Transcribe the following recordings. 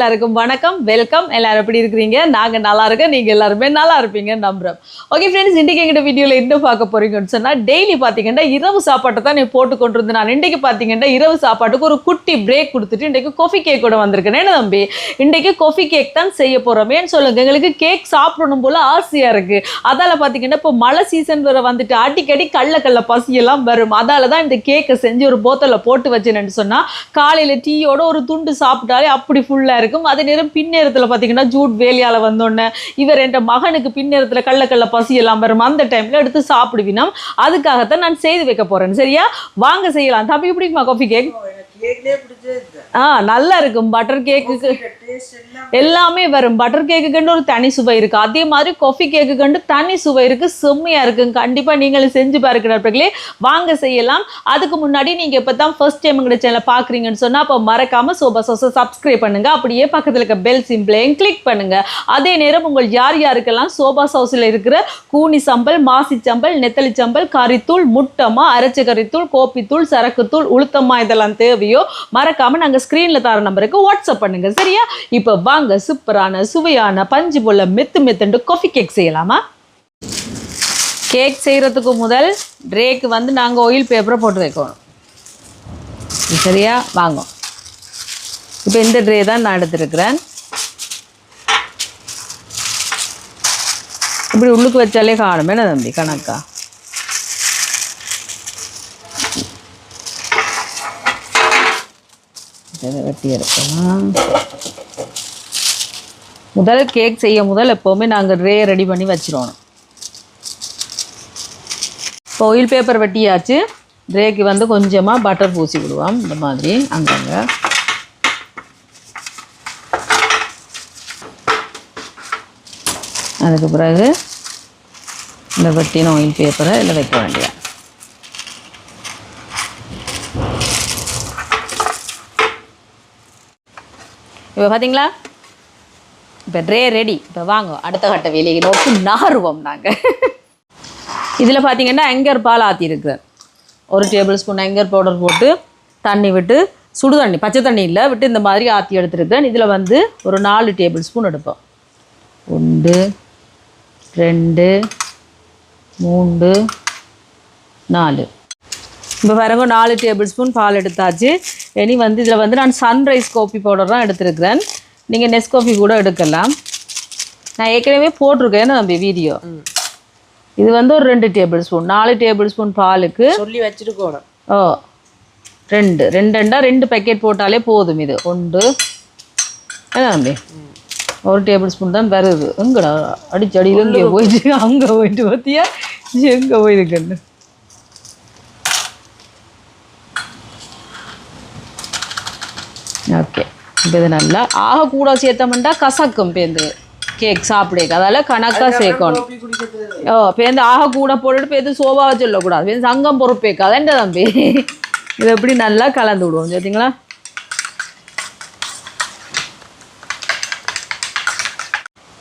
எல்லாருக்கும் வணக்கம் வெல்கம் எல்லாரும் எப்படி இருக்கிறீங்க? நாங்கள் நல்லா இருக்கோம். நீங்கள் எல்லாருமே நல்லா இருப்பீங்க நம்புறோம். ஓகே ஃப்ரெண்ட்ஸ் இன்றைக்கி எங்கிட்ட வீடியோவில் என்ன பார்க்க போறீங்கன்னு சொன்னால் டெய்லி பார்த்தீங்கன்னா இரவு சாப்பாட்டை தான் நீ போட்டு கொண்டு இருந்தேன் நான். இன்றைக்கி பார்த்தீங்கன்னா இரவு சாப்பாட்டுக்கு ஒரு குட்டி பிரேக் கொடுத்துட்டு இன்றைக்கு காஃபி கேக் கூட வந்திருக்கேன். என்ன தம்பி? இன்றைக்கு காஃபி கேக் தான் செய்ய போகிறோம் ஏன்னு எங்களுக்கு கேக் சாப்பிடணும் போல ஆசையாக இருக்குது அதால் பார்த்தீங்கன்னா இப்போ மழை சீசன் வர வந்துட்டு அடிக்கடி கல்ல கல்ல பசியெல்லாம் வரும். அதால தான் இந்த கேக்கை செஞ்சு ஒரு போத்தலில் போட்டு வச்சேன்னு சொன்னால் காலையில் டீயோட ஒரு துண்டு சாப்பிட்டாலே அப்படி ஃபுல்லாக இருக்கும். அதே நேரம் பின்னேரத்தில் பார்த்தீங்கன்னா ஜூட் வேலையால் வந்தோடனே இவர் என்ற மகனுக்கு பின்னேரத்தில் கள்ள கல்ல பசியெல்லாம் வரும். அந்த டைமில் எடுத்து சாப்பிடுவினோம். அதுக்காகத்தான் நான் செய்து வைக்க போகிறேன் சரியா? வாங்க செய்யலாம். தம்பி பிடிக்குமா காஃபி கேக் ஆ நல்லா இருக்கும் பட்டர் கேக்குக்கு டேஸ்ட் எல்லாம் வரும். பட்டர் கேக்குக்குன்னு ஒரு தனி சுவை இருக்கு. அதே மாதிரி காஃபி கேக்குக்குண்டு தனி சுவை இருக்கு. செம்மையா இருக்குங்க கண்டிப்பா நீங்களும் செஞ்சு பாருங்க நண்பர்களே. வாங்க செய்யலாம். அதுக்கு முன்னாடி நீங்க இப்பதான் ஃபர்ஸ்ட் டைம் எங்க சேனல் பாக்குறீங்கன்னு சொன்னா அப்ப மறக்காம சோபா சோசை சப்ஸ்கிரைப் பண்ணுங்க. அப்படியே பக்கத்துல இருக்க பெல் சிம்பிளையும் கிளிக் பண்ணுங்க. அதே நேரம் உங்கள் யார் யாருக்கெல்லாம் சோபா சவுஸில் இருக்கிற கூனி சம்பல் மாசி சம்பல் நெத்தலி சம்பல் கறித்தூள் முட்டமா அரைச்ச கறித்தூள் கோப்பித்தூள் சரக்குத்தூள் உளுத்தமா இதெல்லாம் தேவையோ மறக்காம நாங்க ஸ்க்ரீனில் தர நம்பருக்கு வாட்ஸ்அப் பண்ணுங்க சரியா? இப்போ வாங்க சூப்பரான சுவையான பஞ்சு போல மெத்து மெத்துண்டு காஃபி கேக் செய்யலாமா? கேக் செய்யறதுக்கு முதல் ட்ரேக்கு வந்து நாங்கள் ஆயில் பேப்பரை போட்டு வைக்கணும். சரியா? வாங்க. இப்போ இந்த ட்ரே தான் நான் எடுத்திருக்கிறேன். இப்படி உள்ளுக்கு வச்சாலே காணும் என்ன தம்பி கணக்கா? இதை வெட்டி எடுக்கலாம். முதல் கேக் செய்ய முதல் எப்போவுமே நாங்கள் ரே ரெடி பண்ணி வச்சிருவோம். இப்போ ஒயில் பேப்பர் வெட்டியாச்சு. ரேக்கு வந்து கொஞ்சமாக பட்டர் பூசி விடுவோம். இந்த மாதிரி அங்கங்கே. அதுக்கு பிறகு இந்த வெட்டின ஒயில் பேப்பரை இதில் வைக்க வேண்டியது இப்போ பார்த்தீங்களா இப்போ ட்ரே ரெடி இப்போ வாங்க அடுத்த கட்ட வேலையை நோக்கி நகருவோம் நாங்கள் இதில் பார்த்தீங்கன்னா எங்கர் பால் ஆற்றிருக்கு ஒரு டேபிள் ஸ்பூன் எங்கர் பவுடர் போட்டு தண்ணி விட்டு சுடு தண்ணி பச்சை தண்ணி இல்லை விட்டு இந்த மாதிரி ஆற்றி எடுத்துருக்கேன். இதில் வந்து ஒரு நாலு டேபிள் ஸ்பூன் எடுப்போம். ஒன்று ரெண்டு மூன்று நாலு. இப்போ பாருங்க நாலு டேபிள் ஸ்பூன் பால் எடுத்தாச்சு. இனி வந்து இதில் வந்து நான் சன்ரைஸ் காஃபி பவுடர் தான் எடுத்திருக்கிறேன். நீங்கள் நெஸ் காஃபி கூட எடுக்கலாம். நான் ஏற்கனவே போட்டிருக்கேன் தம்பி வீடியோ இது வந்து ஒரு ரெண்டு டேபிள் ஸ்பூன் நாலு டேபிள் ஸ்பூன் பாலுக்கு. சொல்லி வச்சிருக்கணும் ஓ ரெண்டு. ரெண்டு ரெண்டா ரெண்டு பேக்கெட் போட்டாலே போதும் இது. ஒன்று. என்ன தம்பி? ஒரு டேபிள் ஸ்பூன் தான் வருது. எங்கடா அடிச்சு அடியில் இங்கே போயிட்டு அங்கே போயிட்டு பார்த்தியா எங்கே போயிருக்குன்னு. ஓகே இப்போ இது நல்லா ஆக கூட சேர்த்தோம்னா கசக்கும் பேந்து கேக் சாப்பிடுக்கு அதால கணக்காக சேர்க்கணும். ஓ பேருந்து ஆக கூட போட்டுட்டு பேருந்து சோபாவை சொல்லக்கூடாது. பேருந்து சங்கம் பொறுப்பேக்காது என்ன தம்பி? இதை எப்படி நல்லா கலந்து விடுவோம் பார்த்தீங்களா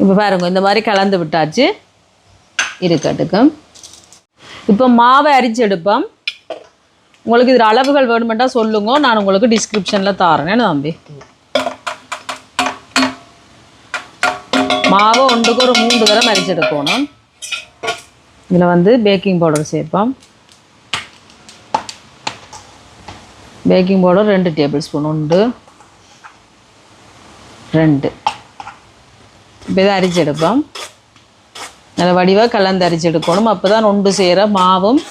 இப்போ பாருங்க இந்த மாதிரி கலந்து விட்டாச்சு. இருக்கட்டுக்கும் இப்போ மாவை அரிச்சு எடுப்போம் உங்களுக்கு இதில் அளவுகள் வேணுமெண்டா சொல்லுங்க. நான் உங்களுக்கு டிஸ்கிரிப்ஷனில் தாரேன் தம்பி? மாவை ஒன்றுக்கு ஒரு மூன்று தரம் அரிச்செடுக்கணும் இதில் வந்து பேக்கிங் பவுடர் சேர்ப்போம். பேக்கிங் பவுடர் ரெண்டு டேபிள் ஸ்பூன் உண்டு. ரெண்டு. இப்போ இதை அரிச்செடுப்போம் நல்ல வடிவாக கலந்து அரிச்செடுக்கணும் அப்போ தான் ஒன்று சேர மாவும்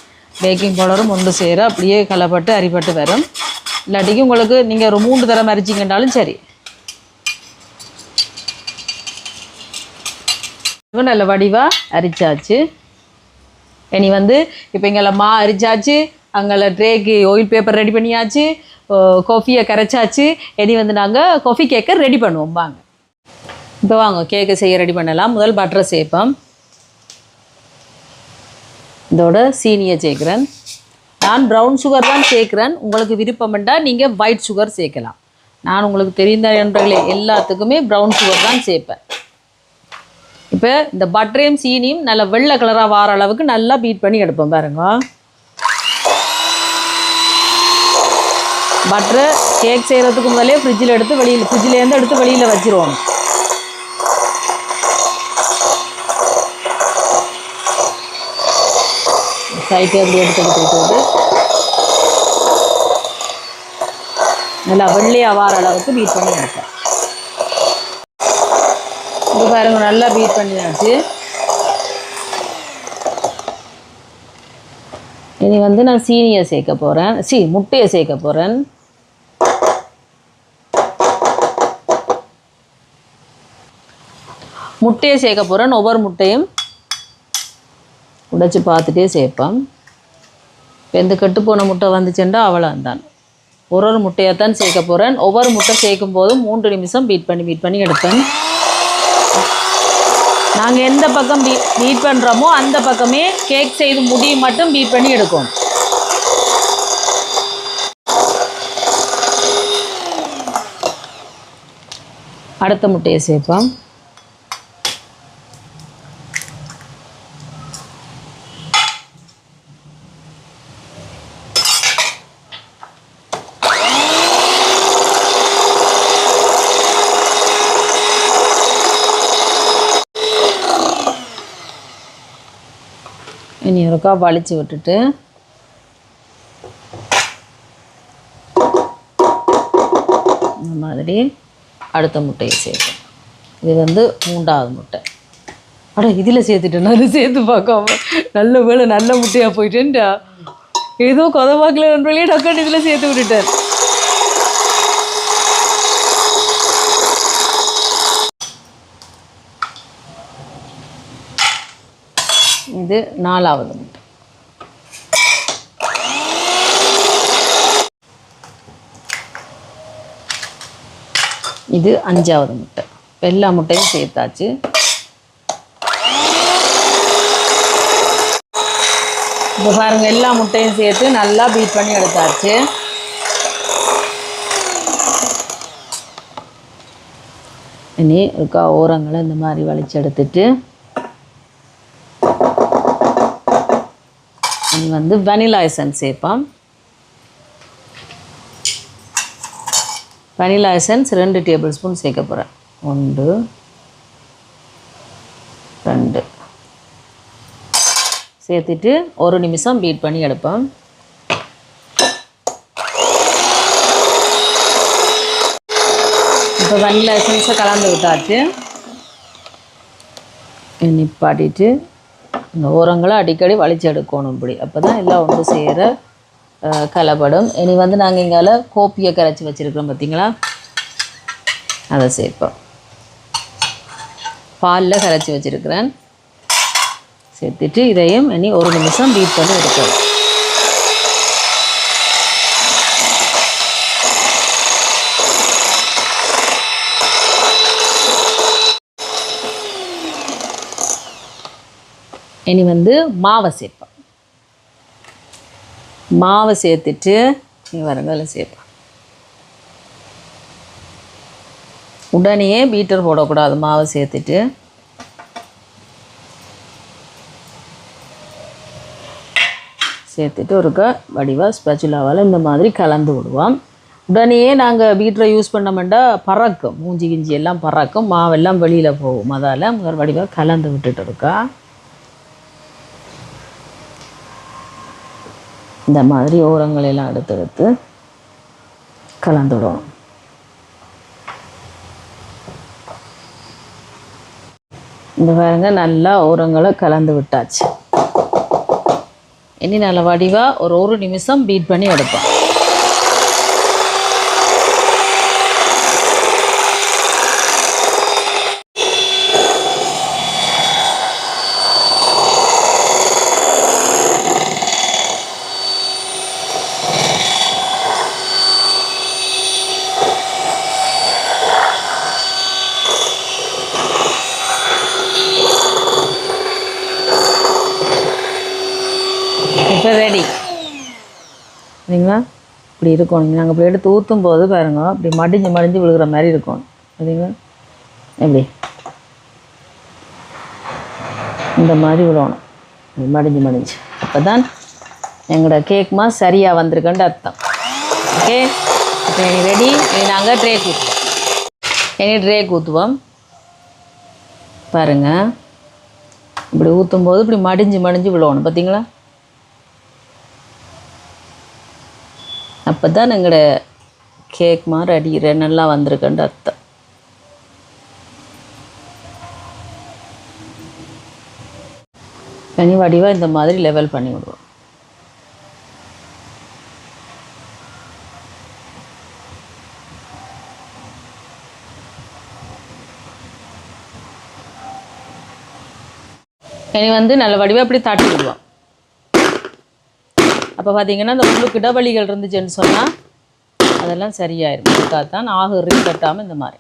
பேக்கிங் பவுடரும் ஒன்று சேர. அப்படியே கலப்பட்டு அரிப்பட்டு வரும். இல்லாட்டிக்கு உங்களுக்கு நீங்கள் ஒரு மூன்று தரம் அரிச்சிங்கன்னாலும் சரி. இப்போ நல்ல வடிவாக அரிச்சாச்சு. இனி வந்து இப்போ எங்களை மா அரிச்சாச்சு. அங்கே ட்ரேக்கு ஆயில் பேப்பர் ரெடி பண்ணியாச்சு. காஃபியை கரைச்சாச்சு. இனி வந்து நாங்கள் காஃபி கேக்கை ரெடி பண்ணுவோம். வாங்க. இப்போ வாங்க கேக்கை செய்ய ரெடி பண்ணலாம். முதல் பட்டரை சேர்ப்போம் இதோட சீனியை சேர்க்குறேன். நான் ப்ரௌன் சுகர் தான் சேர்க்குறேன். உங்களுக்கு விருப்பம்ண்டா நீங்கள் ஒயிட் சுகர் சேர்க்கலாம். நான் உங்களுக்கு தெரிந்த நண்பர்களே எல்லாத்துக்குமே ப்ரௌன் சுகர் தான் சேர்ப்பேன். இப்போ இந்த பட்டரையும் சீனியும் நல்லா வெள்ளை கலராக வர அளவுக்கு நல்லா பீட் பண்ணி எடுப்போம் பாருங்க. பட்டரை கேக் செய்கிறதுக்கு முதலே ஃப்ரிட்ஜில் எடுத்து வெளியில் ஃப்ரிட்ஜிலேருந்து எடுத்து வெளியில் வச்சிருவோம். சைட்டை அப்படி எடுத்து எடுத்துக்கிட்டு நல்லா வெள்ளையாக வார அளவுக்கு பீட் பண்ணி எடுப்பேன் இது பாருங்க நல்லா பீட் பண்ணியாச்சு. இனி வந்து நான் சீனியை சேர்க்க போகிறேன் சி முட்டையை சேர்க்க போகிறேன் முட்டையை சேர்க்க போகிறேன் ஒவ்வொரு முட்டையும். உடைச்சி பார்த்துட்டே சேர்ப்பேன். இப்போ எந்த கெட்டு போன முட்டை வந்துச்சுண்டா அவ்வளோந்தான் ஒரு ஒரு முட்டையை தான் சேர்க்க போகிறேன் ஒவ்வொரு முட்டை சேர்க்கும் போதும் மூன்று நிமிஷம் பீட் பண்ணி பீட் பண்ணி எடுப்பேன். நாங்கள் எந்த பக்கம் பீ பீட் பண்ணுறோமோ அந்த பக்கமே கேக் செய்து முடி மட்டும் பீட் பண்ணி எடுக்கும். அடுத்த முட்டையை சேர்ப்போம். இனி ஒருக்கா வலிச்சு விட்டுட்டு. இந்த மாதிரி அடுத்த முட்டையை சேர்ப்போம் இது வந்து மூன்றாவது முட்டை. அட இதில் சேர்த்துட்டேன்? நான் சேர்த்து பார்க்காம நல்ல வேலை நல்ல முட்டையாக போயிட்டேன்டா. ஏதோ கொதவாக்கில் நண்பர்களே டக்குன்னு இதில் சேர்த்து விட்டுட்டேன். இது நாலாவது முட்டை. இது அஞ்சாவது முட்டை. எல்லா முட்டையும் சேர்த்தாச்சு. இப்போ பாருங்க எல்லா முட்டையும் சேர்த்து நல்லா பீட் பண்ணி எடுத்தாச்சு. இனி இருக்கா ஓரங்களை இந்த மாதிரி வலிச்சு எடுத்துட்டு இனி வந்து வெனிலா எசன்ஸ் சேர்ப்போம் வெனிலா எசன்ஸ் ரெண்டு டேபிள் ஸ்பூன் சேர்க்க போகிறேன் ஒன்று ரெண்டு. சேர்த்துட்டு ஒரு நிமிஷம் பீட் பண்ணி எடுப்போம். இப்போ வெனிலா எசன்ஸை கலந்து விட்டாச்சு. நிப்பாட்டிட்டு இந்த ஓரங்களை அடிக்கடி வலிச்சு எடுக்கணும் இப்படி. அப்போ தான் எல்லாம் ஒன்று சேர கலப்படும். இனி வந்து நாங்கள் இங்கால கோப்பியை கரைச்சி வச்சுருக்கிறோம் பார்த்தீங்களா அதை சேர்ப்போம். பாலில் கரைச்சி வச்சுருக்கிறேன். சேர்த்துட்டு இதையும் இனி ஒரு நிமிஷம் பீட் பண்ணி எடுக்கணும் இனி வந்து மாவை சேர்ப்பேன் மாவை சேர்த்துட்டு நீ வரங்க அதில் சேர்ப்பேன் உடனே பீட்டர் போடக்கூடாது மாவை சேர்த்துட்டு. சேர்த்துட்டு ஒரு வடிவாக ஸ்பெச்சுலாவால் இந்த மாதிரி கலந்து விடுவோம். உடனே நாங்கள் பீட்டரை யூஸ் பண்ணமெண்டா பறக்கும். மூஞ்சி கிஞ்சி எல்லாம் பறக்கும். மாவெல்லாம் வெளியில் போகும். அதால் முதல் வடிவாக கலந்து விட்டுட்டு இருக்கா. இந்த மாதிரி ஓரங்களெல்லாம் எடுத்து எடுத்து கலந்து இந்த பாருங்க நல்லா ஓரங்களை கலந்து விட்டாச்சு. இனி நல்ல வடிவாக ஒரு ஒரு நிமிஷம் பீட் பண்ணி எடுப்போம் இப்போ ரெடி சரிங்களா? இப்படி இருக்கும் நாங்கள் இப்படி எடுத்து ஊற்றும் போது பாருங்க இப்படி மடிஞ்சு மடிஞ்சு விழுகிற மாதிரி இருக்கும். சரிங்களா? எப்படி? இந்த மாதிரி விழணும் மடிஞ்சு மடிஞ்சு. அப்போ தான் எங்களோட கேக்குமா சரியாக வந்திருக்குன்னு அர்த்தம். ஓகே இப்போ ரெடி நாங்கள் ட்ரே ஊற்றுவோம் இனி ட்ரே ஊற்றுவோம் பாருங்க. இப்படி ஊற்றும் போது இப்படி மடிஞ்சு மடிஞ்சு விழுவணும் பார்த்தீங்களா அப்போ தான் எங்களோட கேக் மாதிரி அடிக்கிற நல்லா வந்திருக்குன்ற அர்த்தம். தனி வடிவாக இந்த மாதிரி லெவல் பண்ணி விடுவோம். இனி வந்து நல்ல வடிவாக அப்படி தாட்டி விடுவோம். அப்போ பார்த்தீங்கன்னா இந்த உள்ளுக்கு இடவழிகள் இருந்துச்சுன்னு சொன்னால் அதெல்லாம் சரியாயிரும். அதுக்காக தான் ஆகுறி கட்டாமல் இந்த மாதிரி.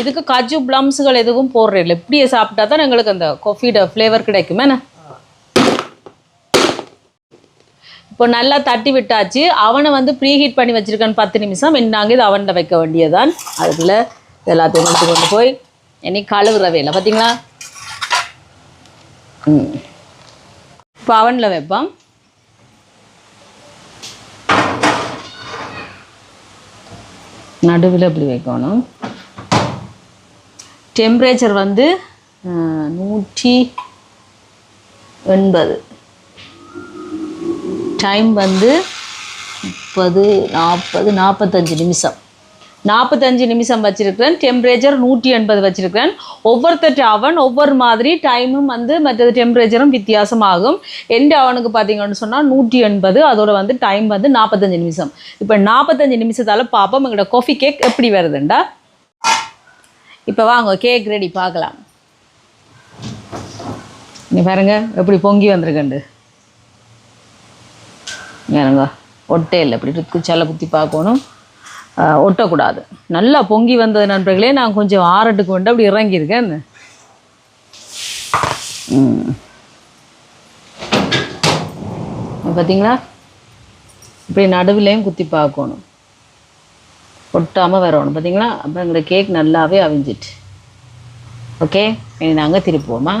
இதுக்கு காஜு ப்ளம்ஸுகள் எதுவும் போடுறதில்ல. இப்படியே சாப்பிட்டா தான் எங்களுக்கு அந்த காஃபியோட ஃப்ளேவர் கிடைக்குமே. இப்போ நல்லா தட்டி விட்டாச்சு. அவனை வந்து ப்ரீ ஹீட் பண்ணி வச்சிருக்கேன் பத்து நிமிஷம். என்னாங்க இது அவனில் வைக்க வேண்டியதுதான். அதுக்குள்ள எல்லாத்தையும் எடுத்து கொண்டு போய் இனி கழுவுறவே இல்லை பார்த்தீங்களா ம். இப்போ அவனில் வைப்பான் நடுவில் இப்படி வைக்கணும். டெம்பரேச்சர் வந்து நூற்றி எண்பது. டைம் வந்து முப்பது நாற்பது நாற்பத்தஞ்சு நிமிஷம். நாற்பத்தஞ்சு நிமிஷம் வச்சுருக்கிறேன். டெம்பரேச்சர் நூற்றி எண்பது வச்சுருக்கிறேன். ஒவ்வொருத்தட்ட அவன் ஒவ்வொரு மாதிரி டைமும் வந்து மற்றது டெம்பரேச்சரும் வித்தியாசமாகும். எந்த அவனுக்கு பார்த்தீங்கன்னு சொன்னால் நூற்றி எண்பது. அதோட வந்து டைம் வந்து நாற்பத்தஞ்சு நிமிஷம். இப்போ நாற்பத்தஞ்சு நிமிஷத்தால் பார்ப்போம் எங்களோட காஃபி கேக் எப்படி வருதுண்டா? இப்போ வாங்க கேக் ரெடி பார்க்கலாம். நீ பாருங்க எப்படி பொங்கி வந்திருக்கண்டு. பாருங்க ஒட்டே இல்லை இப்படி குச்சால குத்தி பார்க்கணும். ஒட்டக்கூடாது. நல்லா பொங்கி வந்தது நண்பர்களே நான் கொஞ்சம் ஆறட்டுக்கு வந்து அப்படி இறங்கியிருக்கேன். பார்த்தீங்களா? இப்படி நடுவிலையும் குத்தி பார்க்கணும். ஒட்டாமல் வரணும். பார்த்தீங்களா? அப்போ எங்களோட கேக் நல்லாவே அவிஞ்சிட்டு. ஓகே இனி நாங்கள் திருப்புவோமா?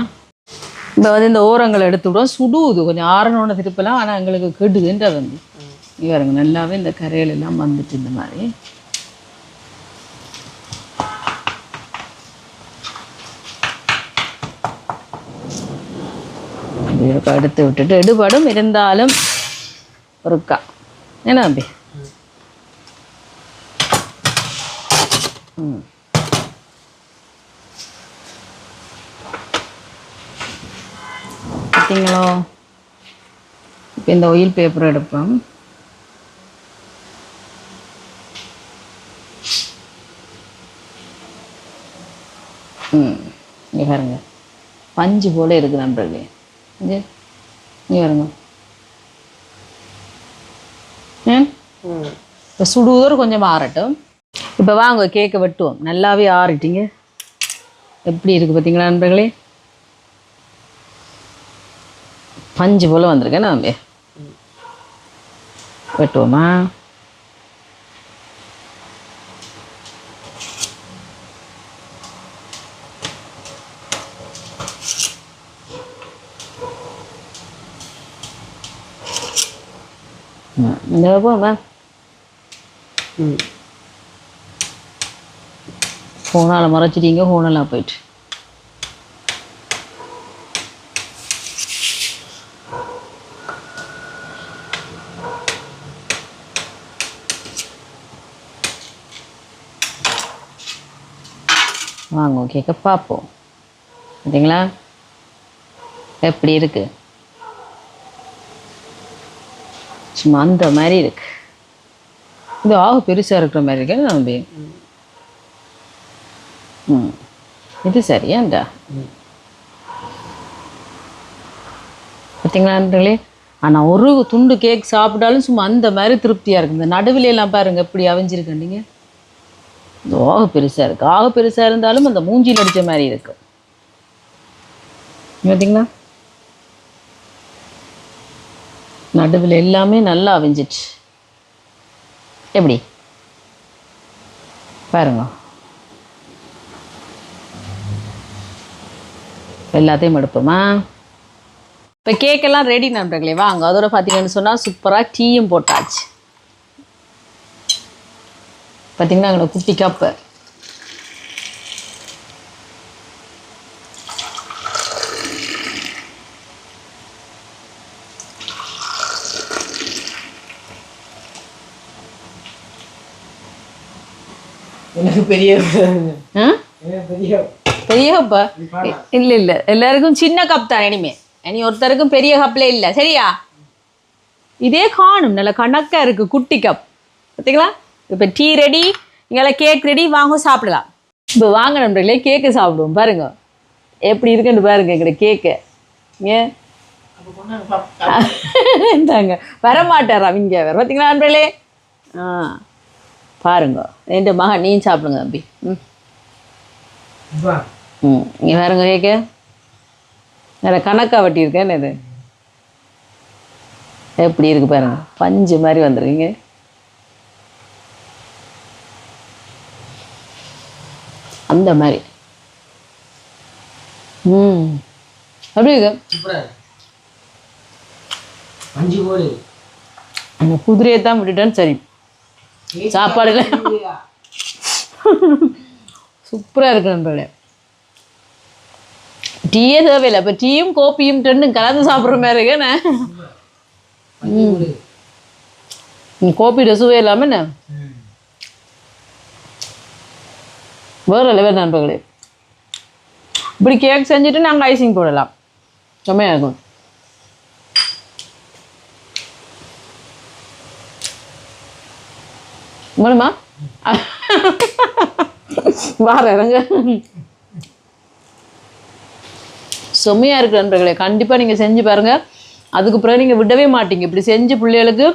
இப்போ வந்து இந்த ஓரங்களை எடுத்து விடுவோம். சுடுது. கொஞ்சம் ஆறணுன்னு திருப்பலாம். ஆனால் எங்களுக்கு கெடுதுன்ற வந்து. இவருங்க நல்லாவே இந்த கரையில் எல்லாம் வந்துட்டு இந்த மாதிரி. எடுத்து விட்டுட்டு எடுபடும் இருந்தாலும் ஒருக்கா. என்ன தம்பி ம். பார்த்தீங்களோ இப்போ இந்த ஒயில் பேப்பர் எடுப்போம். ம். இங்கே பாருங்க. பஞ்சு போல இருக்குது நண்பர்களே. இங்கே இங்கே பாருங்க. இப்போ சுடுவதோர் கொஞ்சம் ஆறட்டும். இப்போ வாங்க கேக்கை வெட்டுவோம். நல்லாவே ஆறிட்டீங்க. எப்படி இருக்குது பார்த்தீங்களா நண்பர்களே? பஞ்சு போல் வந்திருக்கேன் நான் வெட்டுவோமா? ம், இந்த போமா ம் ஃபோனால் மறைச்சிட்டீங்க ஃபோனெல்லாம் போயிட்டு. வாங்க கேட்க பார்ப்போம். பார்த்தீங்களா எப்படி இருக்கு? சும்மா அந்த மாதிரி இருக்கு. இது ஆக பெருசாக இருக்கிற மாதிரி இருக்கு நம்பி ம். இது சரியாண்டா பார்த்தீங்களா ஆனால் ஒரு துண்டு கேக் சாப்பிட்டாலும் சும்மா அந்த மாதிரி திருப்தியாக இருக்குது இந்த நடுவில் எல்லாம் எப்படி எப்படி அவிஞ்சிருக்கீங்க இந்த ஆக பெருசாக இருக்குது ஆக பெருசாக இருந்தாலும் அந்த மூஞ்சி நடித்த மாதிரி இருக்கும் பார்த்தீங்களா நடுவில் எல்லாமே நல்லா அவிஞ்சிச்சு எப்படி? பாருங்க. எல்லாத்தையும் எடுப்போமா? இப்போ கேக்கெல்லாம் ரெடி நண்பர்களே வாங்க. அதோட பார்த்தீங்கன்னு சொன்னால் சூப்பராக டீயும் போட்டாச்சு. பார்த்தீங்கன்னா எங்களோட குட்டி கப்பு எனக்கு பெரிய பெரிய கப்பா இல்லை இல்லை. எல்லாருக்கும் சின்ன கப் தான் இனிமே. இனி ஒருத்தருக்கும் பெரிய கப்ல இல்லை. சரியா? இதே காணும். நல்ல கணக்கா இருக்கு. குட்டி கப் பார்த்தீங்களா இப்போ டீ ரெடி இங்கெல்லாம் கேக் ரெடி வாங்க சாப்பிடலாம். இப்போ வாங்க நண்பர்களே. கேக்கு சாப்பிடுவோம். பாருங்க. எப்படி இருக்குன்னு பாருங்க எங்கட கேக்கு ஏன் இந்தாங்க. வரமாட்டாராம் இங்கே. வேறு பார்த்தீங்களா நண்பர்களே? ஆ. பாருங்க. என் மகன் நீ சாப்பிடுங்க தம்பி. ம். வா. ம். இங்கே வேறுங்க கேட்க வேறு கணக்கா வெட்டியிருக்கேன் இது? எப்படி இருக்கு பாருங்க. பஞ்சு மாதிரி வந்துருக்கீங்க. அந்த மாதிரி. ம். அப்படி இருக்கு? அந்த குதிரையை தான் விட்டுட்டேன்னு சரி. சாப்பாடுல. சூப்பராக இருக்கு நண்பர்களே. டீயே தேவையில்லை. இப்போ டீயும் கோப்பியும் ரெண்டும் கலந்து சாப்பிட்ற மாதிரி இருக்கேண்ணே கோப்பி ரசுவே இல்லாமல் என்ன? வேறு லெவல் நண்பர்களே. இப்படி கேக் செஞ்சுட்டு நாங்கள் ஐசிங் போடலாம். செம்மையாக இருக்கும். வேணுமா வார இறங்க. செம்மையாக இருக்கு நண்பர்களே. கண்டிப்பாக நீங்கள் செஞ்சு பாருங்கள் அதுக்கு பிறகு நீங்கள் விடவே மாட்டீங்க. இப்படி செஞ்சு பிள்ளைகளுக்கு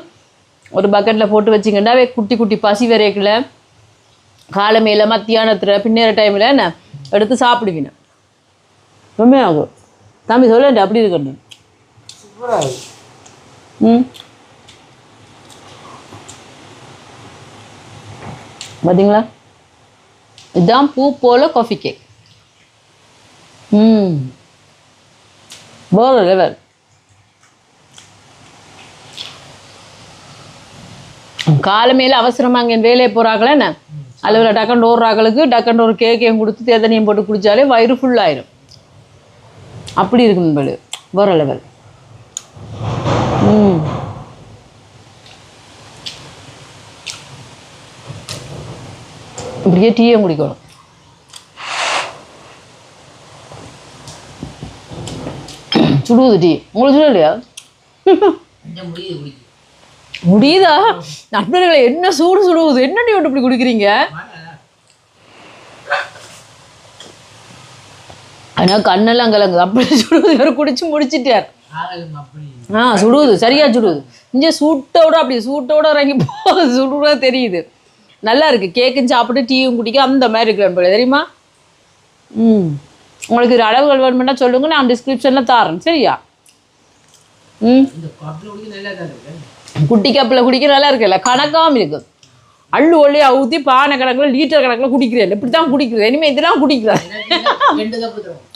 ஒரு பக்கெட்டில் போட்டு வச்சிங்கன்னாவே குட்டி குட்டி பசி வரைக்கல காலமையில் மத்தியானத்தில் பின்னேற டைமில் என்ன? எடுத்து சாப்பிடுவீங்க. செம்மையாகும் தம்பி சொல்லேன் அப்படி இருக்கணும் ம். பார்த்தீங்களா இதுதான் பூ போல காஃபி கேக் ம். வேறு லெவல் காலமேல அவசரமா அங்கே வேலையை போகிறாங்களே என்ன? அளவில் டக்கன் ஓடுறாங்களுக்கு டக்கன் ஒரு கேக்கையும் கொடுத்து தேதனையும் போட்டு குடித்தாலே வயிறு ஃபுல்லாயிரும் அப்படி இருக்கு நண்பர்களே வேறு லெவல் ம். இப்படியே டீயும் குடிக்கணும். சுடுவது டீ. உங்களுக்கு சுட இல்லையா? முடியுதா? நண்பர்களை என்ன சூடு சுடுவது? என்ன டீ ஒன்று இப்படி குடிக்கிறீங்க? ஆனால் கண்ணெல்லாம் கலங்குது. அப்படி சுடுவது இவர் குடிச்சு முடிச்சிட்டார். ஆ சுடுவது சரியா சுடுவது இங்கே சூட்டோட அப்படி சூட்டோட இறங்கி போகுது சுடுறது தெரியுது. நல்லா இருக்கு கேக்கும் சாப்பிட்டு டீயும் குடிக்க அந்த மாதிரி இருக்கிறேன் போல. தெரியுமா? ம். உங்களுக்கு இது அளவுகள் வேணுமென்னா சொல்லுங்கள் நான் டிஸ்கிரிப்ஷனில் தாரேன். சரியா? ம். குட்டி கப்பில் குடிக்க நல்லா இருக்குல்ல? கணக்காகவும் இருக்குது அள்ளு ஒள்ளியா ஊற்றி பானை கணக்கில் லீட்டர் கணக்கில் குடிக்கிறேன். இப்படி தான் குடிக்கிறது. இனிமேல் இதெல்லாம் குடிக்கிறேன்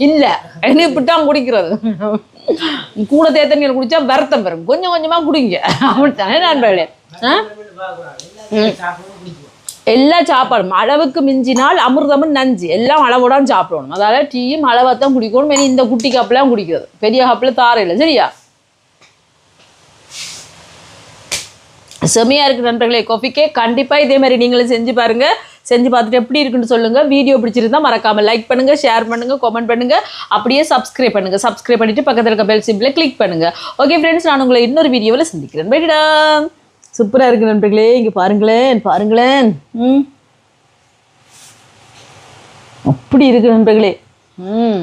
இல்லை. என்ன இப்படி தான் குடிக்கிறது. கூட தேத்தண்ணியில் குடித்தா வருத்தம் வரும் கொஞ்சம் கொஞ்சமாக குடிங்க. அப்படித்தானே நண்பர்களே? ஆ? எல்லா சாப்பாடும். அளவுக்கு மிஞ்சினால் அமிர்தமும் நஞ்சு. எல்லாம் அளவோடான் சாப்பிடணும். அதாவது டீயும் அளவாக தான் குடிக்கணும். மெனி இந்த குட்டி கப்பெலாம் குடிக்கிறது. பெரிய கப்பில் தார இல்லை. சரியா? செமையாக இருக்குது நண்பர்களே கோபிக்கே கண்டிப்பாக இதே மாதிரி நீங்களும் செஞ்சு பாருங்கள் செஞ்சு பார்த்துட்டு எப்படி இருக்குன்னு சொல்லுங்கள் வீடியோ பிடிச்சிருந்தா மறக்காமல் லைக் பண்ணுங்கள் ஷேர் பண்ணுங்கள் கமெண்ட் பண்ணுங்க. அப்படியே சப்ஸ்கிரைப் பண்ணுங்கள் சப்ஸ்கிரைப் பண்ணிவிட்டு பக்கத்தில் இருக்க பெல் சிம்பிளை கிளிக் பண்ணுங்கள் ஓகே ஃப்ரெண்ட்ஸ் நான் உங்களை இன்னொரு வீடியோவில் சந்திக்கிறேன். பைடா சூப்பராக இருக்கு நண்பர்களே இங்கே பாருங்களேன் பாருங்களேன். ம். அப்படி இருக்கு நண்பர்களே. ம்.